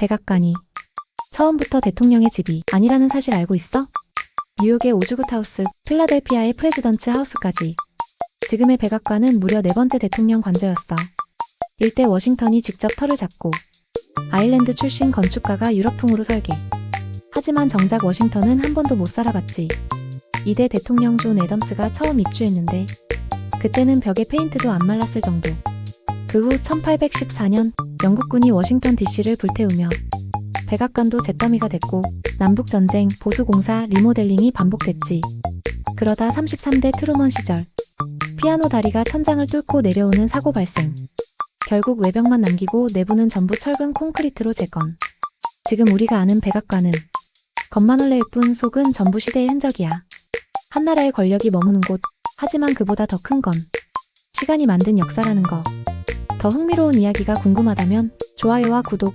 백악관이 처음부터 대통령의 집이 아니라는 사실 알고 있어? 뉴욕의 오즈굿 하우스, 필라델피아의 프레지던츠 하우스까지 지금의 백악관은 무려 네 번째 대통령 관저였어. 일대 워싱턴이 직접 터를 잡고 아일랜드 출신 건축가가 유럽풍으로 설계. 하지만 정작 워싱턴은 한 번도 못 살아봤지. 이대 대통령 존 애덤스가 처음 입주했는데 그때는 벽에 페인트도 안 말랐을 정도. 그 후 1814년 영국군이 워싱턴 DC를 불태우며 백악관도 잿더미가 됐고 남북전쟁, 보수공사, 리모델링이 반복됐지. 그러다 33대 트루먼 시절 피아노 다리가 천장을 뚫고 내려오는 사고 발생. 결국 외벽만 남기고 내부는 전부 철근 콘크리트로 재건. 지금 우리가 아는 백악관은 겉만 원래일 뿐 속은 전부 시대의 흔적이야. 한 나라의 권력이 머무는 곳, 하지만 그보다 더 큰 건 시간이 만든 역사라는 거. 더 흥미로운 이야기가 궁금하다면 좋아요와 구독,